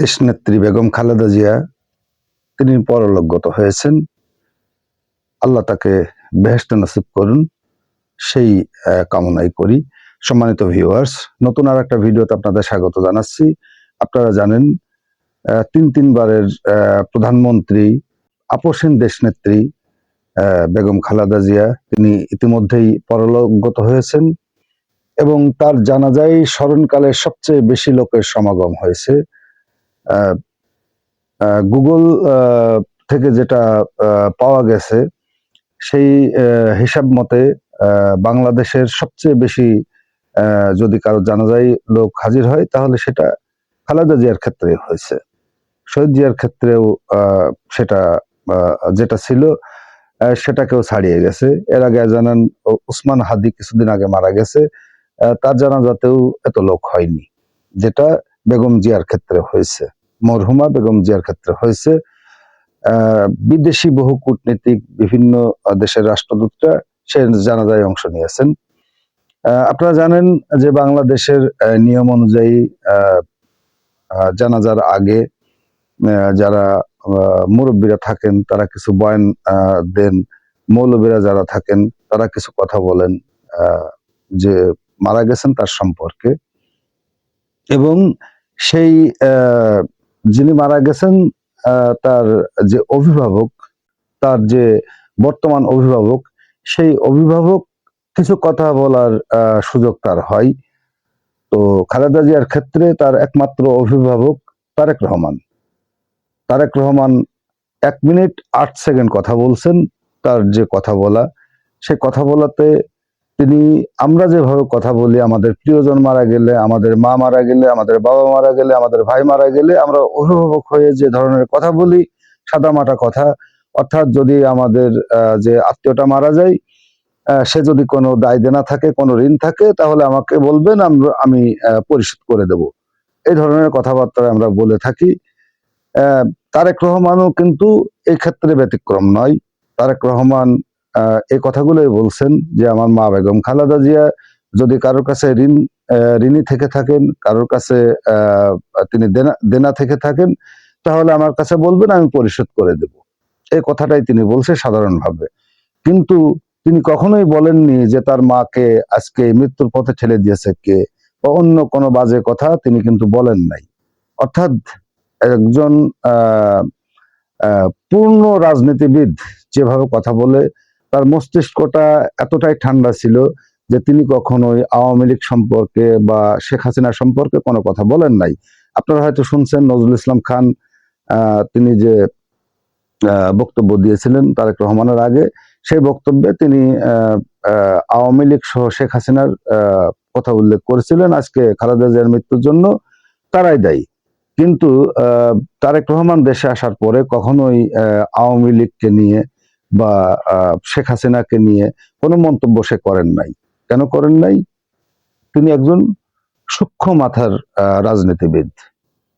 দেশনেত্রী বেগম খালেদা জিয়া, তিনি পরলোকগত হয়েছেন। আল্লাহ তাকে বেহেস্ত নসিব করুন। সেই কামনাই করি। সম্মানিত ভিউয়ার্স নতুন আর একটা ভিডিওতে আপনাদের স্বাগত জানাচ্ছি। আপনারা জানেন তিন তিনবারের প্রধানমন্ত্রী, আপসীন দেশনেত্রী বেগম খালেদা জিয়া, তিনি ইতিমধ্যেই পরলোকগত হয়েছেন এবং তার জানাজাই স্মরণকালে সবচেয়ে বেশি লোকের সমাগম হয়েছে। গুগল থেকে যেটা পাওয়া গেছে, সেই হিসাব মতে বাংলাদেশের সবচেয়ে বেশি যদি কারও জানাজাই লোক হাজির হয়, তাহলে সেটা খালেদা জিয়ার ক্ষেত্রে হয়েছে। শহীদ জিয়ার ক্ষেত্রেও সেটা যেটা ছিল সেটাকেও ছাড়িয়ে গেছে। এর আগে জানান উসমান হাদি কিছুদিন আগে মারা গেছে। তার জানাজাতেও এত লোক হয়নি। যেটা বেগম জিয়ার ক্ষেত্রে হয়েছে। মরহুমা বেগম জিয়ার ক্ষেত্রে হয়েছে। বিদেশি বহু কূটনীতিক বিভিন্ন দেশের রাষ্ট্রদূতরা সে জানাজায় অংশ নিয়েছেন। আপনারা জানেন যে বাংলাদেশের নিয়ম অনুযায়ী জানাজার আগে যারা মুরব্বীরা থাকেন, তারা কিছু বয়ান দেন। মৌলবীরা যারা থাকেন, তারা কিছু কথা বলেন যে মারা গেছেন তার সম্পর্কে। এবং সেই যিনি মারা গেছেন তার যে অভিভাবক, তার যে বর্তমান অভিভাবক, সেই অভিভাবক কিছু কথা বলার সুযোগ তার হয়। তো খালেদা জিয়ার ক্ষেত্রে তার একমাত্র অভিভাবক তারেক রহমান। তারেক রহমান এক মিনিট আট সেকেন্ড কথা বলছেন, তার যে কথা বলা, সে কথা বলাতে তিনি আমরা যেভাবে কথা বলি, আমাদের প্রিয়জন মারা গেলে, আমাদের মা মারা গেলে, আমাদের বাবা মারা গেলে, আমাদের ভাই মারা গেলে আমরা অভিভাবক হয়ে যে ধরনের কথা বলি, সাদামাটা কথা, অর্থাৎ যদি আমাদের যে আত্মীয়টা মারা যায় সে যদি কোনো দায় দেনা থাকে, কোনো ঋণ থাকে, তাহলে আমাকে বলবেন, আমরা, আমি পরিশোধ করে দেব। এই ধরনের কথাবার্তা আমরা বলে থাকি। তারেক রহমানও কিন্তু এই ক্ষেত্রে ব্যতিক্রম নয়। তারেক রহমান এই কথাগুলোই বলছেন যে আমার মা বেগম খালাদা জিয়া যদি কারোর কাছে ঋণ ঋণী থেকে থাকেন, কারোর কাছে তিনি দেনা দেনা থেকে থাকেন, তাহলে আমার কাছে বলবেন, আমি পরিশোধ করে দেব। এই কথাটাই তিনি বলছে সাধারণভাবে। কিন্তু তিনি কখনোই বলেননি যে তার মাকে আজকে মৃত্যুর পথে ঠেলে দিয়েছে কে, বা অন্য কোনো বাজে কথা তিনি কিন্তু বলেন নাই। অর্থাৎ একজন পূর্ণ রাজনীতিবিদ যেভাবে কথা বলে তার মস্তিষ্কটা এতটাই ঠান্ডা ছিল যে তিনি কখনোই আওয়ামী লীগ সম্পর্কে বা শেখ হাসিনা সম্পর্কে কোনো কথা বলেন নাই। আপনারা হয়তো শুনছেন নজরুল ইসলাম খান তিনি যে বক্তব্য দিয়েছিলেন তারেক রহমানের আগে, সেই বক্তব্যে তিনি আওয়ামী লীগ সহ শেখ হাসিনার কথা উল্লেখ করেছিলেন। আজকে খালেদা জিয়ার মৃত্যুর জন্য তারাই দায়ী। কিন্তু তারেক রহমান দেশে আসার পরে কখনোই আওয়ামী লীগকে নিয়ে বা শেখ হাসিনাকে নিয়ে কোনো মন্তব্য সে করেন নাই। কেন করেন নাই? তিনি একজন সূক্ষ্ম মাথার রাজনীতিবিদ।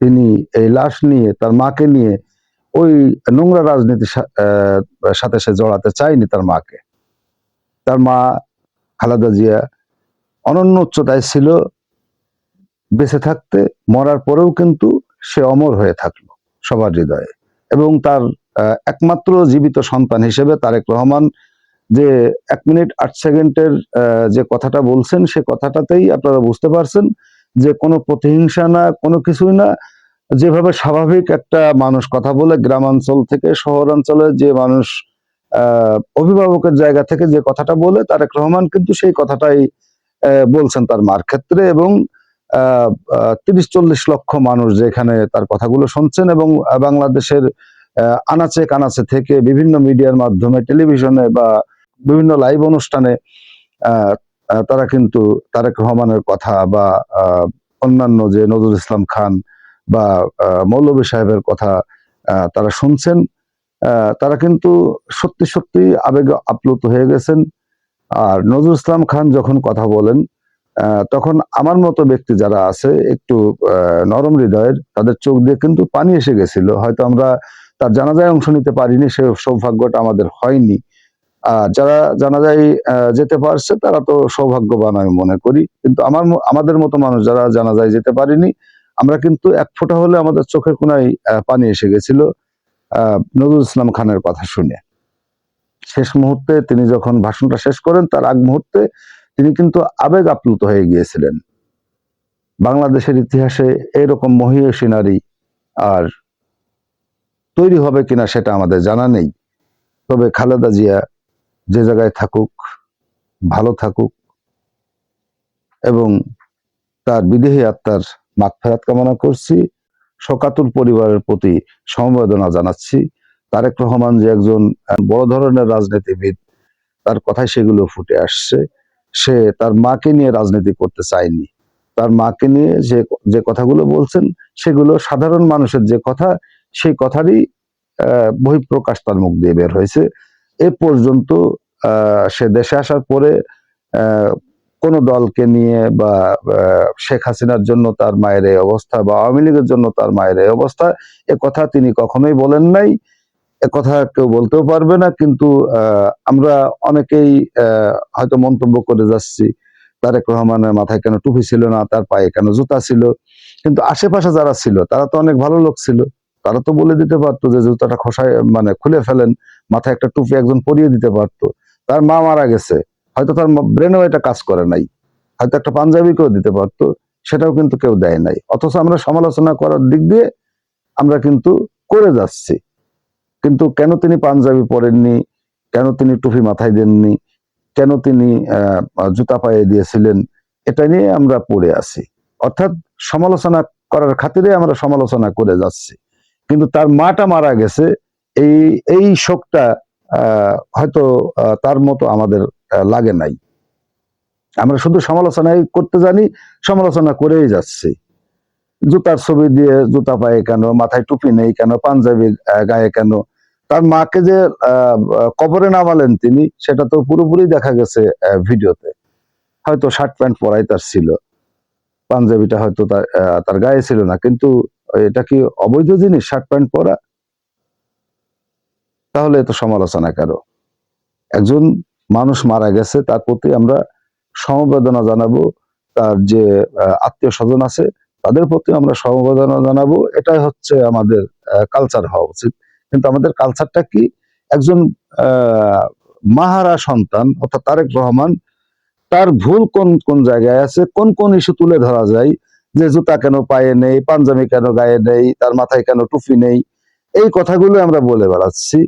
তিনি এই লাশ নিয়ে, তার মাকে নিয়ে ওই নোংরা রাজনীতির সাথে সে জড়াতে চায়নি তার মাকে। তার মা খালেদা জিয়া অনন্য উচ্চতায় ছিল, বেঁচে থাকতে, মরার পরেও কিন্তু সে অমর হয়ে থাকল সবার হৃদয়ে। এবং তার একমাত্র জীবিত সন্তান হিসেবে তারেক রহমান যে এক মিনিট, আট সেকেন্ডের যে কথাটা বলছেন, সে কথাটাতেই আপনারা বুঝতে পারছেন যে কোনো প্রতিহিংসা না, কোনো কিছুই না, যেভাবে স্বাভাবিক একটা মানুষ, কথা বলে গ্রামাঞ্চল থেকে, শহরাঞ্চলে যে মানুষ অভিভাবকের জায়গা থেকে যে কথাটা বলে, তারেক রহমান কিন্তু সেই কথাটাই বলছেন তার মার ক্ষেত্রে এবং আহ, তিরিশ, চল্লিশ লক্ষ মানুষ যেখানে তার কথাগুলো শুনছেন এবং বাংলাদেশের আনাচে কানাচে থেকে বিভিন্ন মিডিয়ার মাধ্যমে, টেলিভিশনে বা বিভিন্ন লাইভ অনুষ্ঠানে তারা কিন্তু তারেক রহমানের কথা বা অন্যান্য যে নজরুল ইসলাম খান বা মৌলভী সাহেবের কথা তারা শুনছেন। তারা কিন্তু সত্যি সত্যি আবেগে আপ্লুত হয়ে গেছেন। আর নজরুল ইসলাম খান যখন কথা বলেন তখন আমার মতো ব্যক্তি যারা আছে, একটু নরম হৃদয়ের, তাদের চোখ দিয়ে কিন্তু পানি এসে গেছিল। হয়তো আমরা তার জানাজায় অংশ নিতে পারিনি, সে সৌভাগ্যটা আমাদের হয়নি। যারা জানাজায় যেতে পারছে তারা তো সৌভাগ্যবান আমি মনে করি। কিন্তু আমার আমাদের মতো মানুষ যারা জানাজায় যেতে পারিনি, আমরা কিন্তু এক ফোঁটা হলে আমাদের চোখের কোনায় পানি এসে গেছিল। নজরুল ইসলাম খানের কথা শুনে। শেষ মুহূর্তে তিনি যখন ভাষণটা শেষ করেন, তার আগ মুহূর্তে তিনি কিন্তু আবেগ আপ্লুত হয়ে গিয়েছিলেন। বাংলাদেশের ইতিহাসে এরকম মহিষী নারী আর তৈরি হবে কিনা সেটা আমাদের জানা নেই। তবে খালেদা জিয়া যে জায়গায় থাকুক, ভালো থাকুক এবং তার বিদেহী আত্মার মাগফেরাত কামনা করছি। শকাতুর পরিবারের প্রতি সমবেদনা জানাচ্ছি। তারেক রহমান যে একজন বড় ধরনের রাজনীতিবিদ, তার কথায় সেগুলো ফুটে আসছে। সে তার মাকে নিয়ে রাজনীতি করতে চায়নি। তার মাকে নিয়ে যে যে কথাগুলো বলছেন, সেগুলো সাধারণ মানুষের যে কথা সেই কথারই বহিঃপ্রকাশ তার মুখ দিয়ে বের হয়েছে। এ পর্যন্ত সে দেশে আসার পরে কোন দলকে নিয়ে বা শেখ হাসিনার জন্য তার মায়ের এই অবস্থা বা আওয়ামী লীগের জন্য তার মায়ের এই অবস্থা, এ কথা তিনি কখনোই বলেন নাই। এ কথা কেউ বলতেও পারবে না, কিন্তু আমরা অনেকেই হয়তো মন্তব্য করে যাচ্ছি, তারেক রহমানের মাথায় কেন টুপি ছিল না, তার পায়ে কেন জুতা ছিল। কিন্তু আশেপাশে যারা ছিল, তারা তো অনেক ভালো লোক ছিল। তারা তো বলে দিতে পারতো যে জুতাটা খসায় মানে খুলে ফেলেন, মাথায় একটা টুপি একজন পরিয়ে দিতে পারতো। তার মা মারা গেছে, হয়তো তার ব্রেনেও এটা কাজ করে নাই, হয়তো একটা পাঞ্জাবিকেও দিতে পারতো, সেটাও কিন্তু কেউ দেয় নাই। অথচ আমরা সমালোচনা করার দিক দিয়ে আমরা কিন্তু করে যাচ্ছি। কিন্তু কেন তিনি পাঞ্জাবি পরেননি? কেন তিনি টুপি মাথায় দেননি? কেন তিনি জুতা পায়ে দিয়েছিলেন? এটা নিয়ে আমরা পড়ে আছি। অর্থাৎ সমালোচনা করার খাতিরে আমরা সমালোচনা করে যাচ্ছি। কিন্তু তার মাটা মারা গেছে, এই এই শোকটা হয়তো তার মতো আমাদের লাগে নাই। আমরা শুধু সমালোচনাই করতে জানি, সমালোচনা করেই যাচ্ছি। জুতার ছবি দিয়ে জুতা পায়ে কেন, মাথায় টুপি নেই কেন, পাঞ্জাবি গায়ে কেন? তার মাকে যে কবরে নামালেন তিনি, সেটা তো পুরোপুরি দেখা গেছে ভিডিওতে। হয়তো শার্ট প্যান্ট পরাই তার ছিল। পাঞ্জাবিটা হয়তো তার তার গায়ে ছিল না, কিন্তু এটা কি অবৈধ জিনিস? শার্ট প্যান্ট পরা তাহলে এত সমালোচনা কেন? একজন মানুষ মারা গেছে, তার প্রতি আমরা সমবেদনা জানাব, তার যে আত্মীয় স্বজন আছে, তাদের প্রতি আমরা সমবেদনা জানাব, এটাই হচ্ছে আমাদের কালচার হওয়া উচিত। কিন্তু আমাদের কালচারটা কি? একজন মাহারা সন্তান, অর্থাৎ তারেক রহমান, তার ভুল কোন কোন জায়গায় আছে, কোন কোন ইস্যু তুলে ধরা যায় যে জুতা কেন পায়ে নেই, পাঞ্জাবি কেন গায়ে নেই, তার মাথায় কেন টুপি নেই, এই কথাগুলো আমরা বলে বেড়াচ্ছি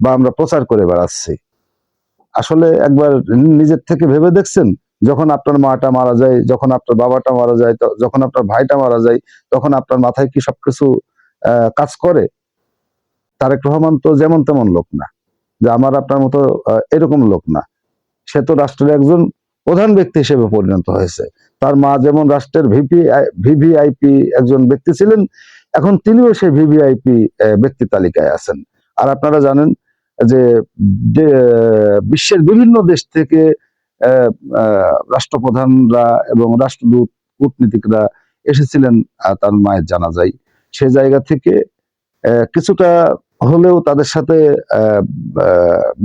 বা আমরা প্রচার করে বেড়াচ্ছি। আসলে একবার নিজের থেকে ভেবে দেখছেন, যখন আপনার মাটা মারা যায়, যখন আপনার বাবাটা মারা যায় যখন আপনার ভাইটা মারা যায়, তখন আপনার মাথায় কি সবকিছু কাজ করে? তারেক রহমান তো যেমন তেমন লোক না, যে আমার আপনার মতো এরকম লোক না। সে তো রাষ্ট্রের একজন প্রধান ব্যক্তি হিসেবে পরিণত হয়েছে। তার মা যেমন রাষ্ট্রের ভিপি ভিভিআইপি একজন ব্যক্তি ছিলেন, এখন তিনিও সেই ভিভিআইপি ব্যক্তি তালিকায় আছেন। আর আপনারা জানেন যে বিশ্বের বিভিন্ন দেশ থেকে রাষ্ট্রপ্রধানরা এবং রাষ্ট্রদূত কূটনীতিকরা এসেছিলেন তার মায়ের জানা যায় সে জায়গা থেকে কিছুটা হলেও তাদের সাথে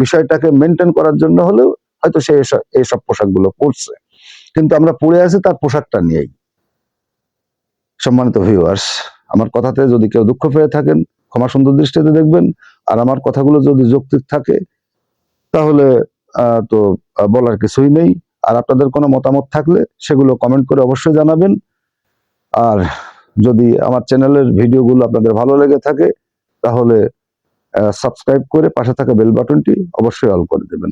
বিষয়টাকে মেনটেন করার জন্য হলেও হয়তো সে এইসব পোশাকগুলো পরছে। কিন্তু আমরা পরে আছি, তার পোশাকটা নিয়েই। সম্মানিত ভিউয়ার্স আমার কথাতে যদি কেউ দুঃখ পেয়ে থাকেন, ক্ষমা সুন্দর দৃষ্টিতে দেখবেন। আর আমার কথাগুলো যদি যৌক্তিক থাকে, তাহলে তো বলার কিছুই নেই। আর আপনাদের কোনো মতামত থাকলে সেগুলো কমেন্ট করে অবশ্যই জানাবেন। আর যদি আমার চ্যানেলের ভিডিওগুলো আপনাদের ভালো লেগে থাকে, তাহলে সাবস্ক্রাইব করে পাশে থাকা বেল বাটনটি অবশ্যই অল করে দেবেন।